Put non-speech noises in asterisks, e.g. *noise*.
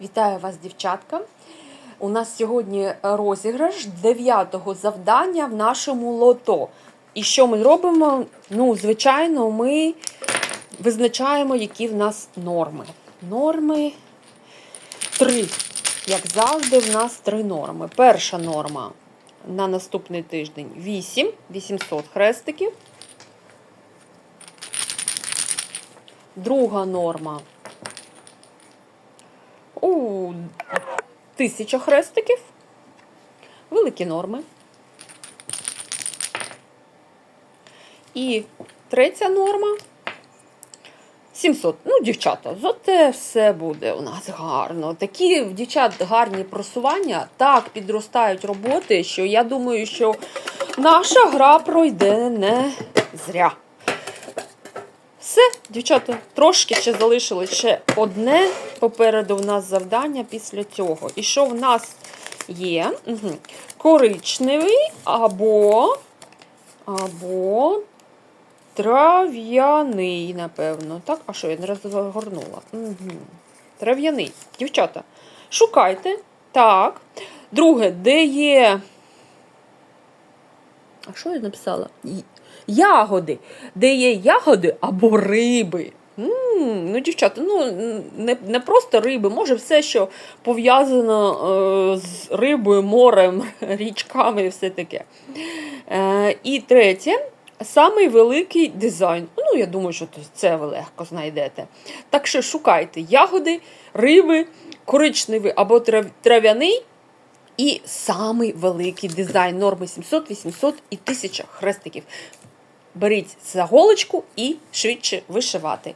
Вітаю вас, дівчатка. У нас сьогодні розіграш дев'ятого завдання в нашому лото. І що ми робимо? Ну, звичайно, ми визначаємо, які в нас норми. Норми три. Як завжди, в нас три норми. Перша норма на наступний тиждень 8, 800 хрестиків. Друга норма у тисяча хрестиків. Великі норми. І третя норма 700. Ну, дівчата, зате все буде у нас гарно. Такі в дівчат гарні просування, так підростають роботи, що я думаю, що наша гра пройде не зря. Все, дівчата, трошки ще залишилось ще одне. Попереду в нас завдання після цього. І що в нас є? Угу. Коричневий або, або трав'яний, напевно. Так? А що, я не розгорнула? Угу. Трав'яний. Дівчата, шукайте. Так. Друге, де є. А що я написала? Ягоди, де є ягоди або риби. М-м, ну, дівчата, ну не не просто риби, може все, що пов'язано е, з рибою, морем, *laughs* річками і все таке. Е, І третє, самий великий дизайн. Ну, я думаю, що це ви легко знайдете. Так що шукайте ягоди, риби, коричневий або трав'яний. І самий великий дизайн норми 700, 800 і 1000 хрестиків. Беріть за голочку і швидше вишивати.